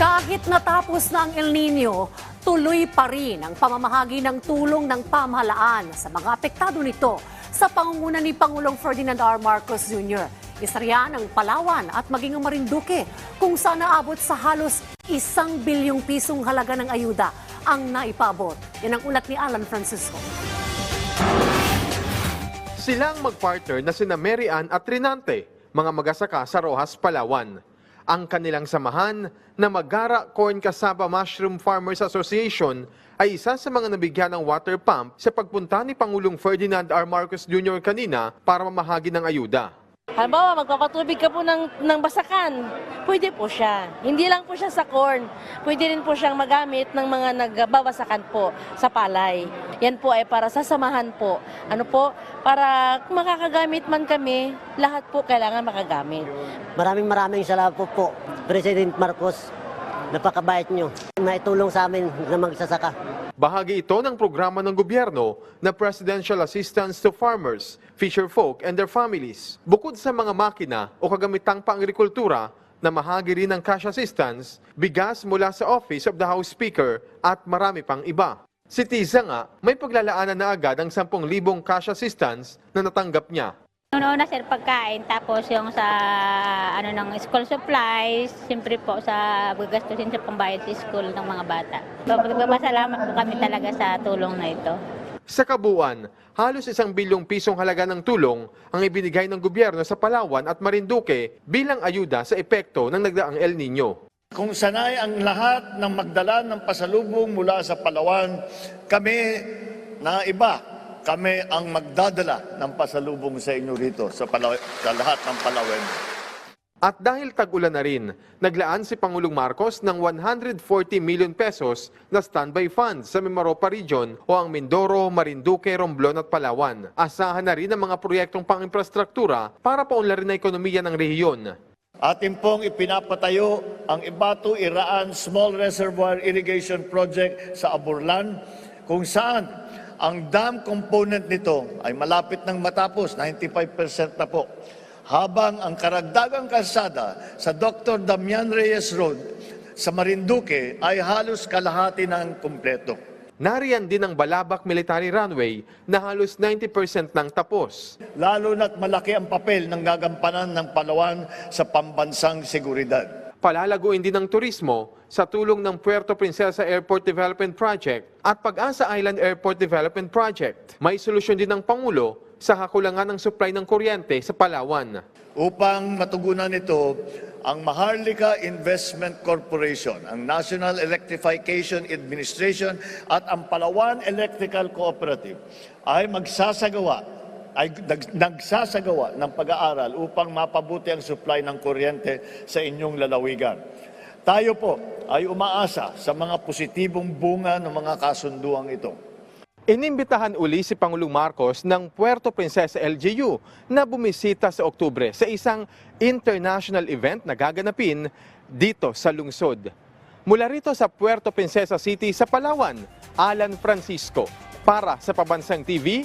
Kahit natapos na ang El Nino, tuloy pa rin ang pamamahagi ng tulong ng pamahalaan sa mga apektado nito sa pangunguna ni Pangulong Ferdinand R. Marcos Jr. Isa riyan ang Palawan at maging ang Marinduque kung saan naabot sa halos isang bilyong pisong halaga ng ayuda ang naipabot. Yan ang ulat ni Alan Francisco. Silang magpartner na sina Mary Ann at Trinante, mga magasaka sa Rojas, Palawan. Ang kanilang samahan na Magara Corn Cassava Mushroom Farmers Association ay isa sa mga nabigyan ng water pump sa pagpunta ni Pangulong Ferdinand R. Marcos Jr. kanina para mamahagi ng ayuda. Halimbawa, magpapatubig ka po ng, ng basakan, pwede po siya. Hindi lang po siya sa corn, pwede rin po siyang magamit ng mga nagbabasakan po sa palay. Yan po ay para sasamahan po. Ano po, para kung makakagamit man kami, lahat po kailangan makagamit. Maraming maraming salamat po po, President Marcos. Napakabait nyo na itulong sa amin na magsasaka. Bahagi ito ng programa ng gobyerno na Presidential Assistance to Farmers, Fisherfolk and their families. Bukod sa mga makina o kagamitang pang-agrikultura na mahagi rin ng cash assistance, bigas mula sa Office of the House Speaker at marami pang iba. Si Tiza nga, may paglalaanan na agad ang 10,000 cash assistance na natanggap niya. Una sir pagkain tapos yung sa ano ng school supplies, siyempre po sa gagastusin sa pambayad sa school ng mga bata. So, Magpapasalamat po kami talaga sa tulong na ito. Sa kabuuan, halos isang bilyong pisong halaga ng tulong ang ibinigay ng gobyerno sa Palawan at Marinduque bilang ayuda sa epekto ng nagdaang El Nino. Kung sanay ang lahat ng magdala ng pasalubong mula sa Palawan, kami na iba, kami ang magdadala ng pasalubong sa inyo rito sa, Palaw- sa lahat ng Palawan. At dahil tag-ulan na rin, naglaan si Pangulong Marcos ng 140 million pesos na standby funds sa Mimaropa Region o ang Mindoro, Marinduque, Romblon at Palawan. Asahan na rin ang mga proyektong pang-infrastruktura para paunlarin na ekonomiya ng rehiyon. Atin pong ipinapatayo ang Ibatu Iraan Small Reservoir Irrigation Project sa Aburlan, kung saan ang dam component nito ay malapit ng matapos, 95% na po. Habang ang karagdagang kalsada sa Dr. Damian Reyes Road sa Marinduque ay halos kalahati ng kumpleto. Nariyan din ang Balabac Military Runway na halos 90% nang tapos. Lalo na't malaki ang papel ng gagampanan ng Palawan sa pambansang seguridad. Palalaguin din ang turismo sa tulong ng Puerto Princesa Airport Development Project at Pag-asa Island Airport Development Project. May solusyon din ng Pangulo sa kakulangan ng supply ng kuryente sa Palawan. Upang matugunan ito, ang Maharlika Investment Corporation, ang National Electrification Administration at ang Palawan Electrical Cooperative ay magsasagawa ay nag- nagsasagawa ng pag-aaral upang mapabuti ang supply ng kuryente sa inyong lalawigan. Tayo po ay umaasa sa mga positibong bunga ng mga kasunduang ito. Inimbitahan uli si Pangulong Marcos ng Puerto Princesa LGU na bumisita sa Oktubre sa isang international event na gaganapin dito sa lungsod. Mula rito sa Puerto Princesa City sa Palawan, Alan Francisco para sa Pabansang TV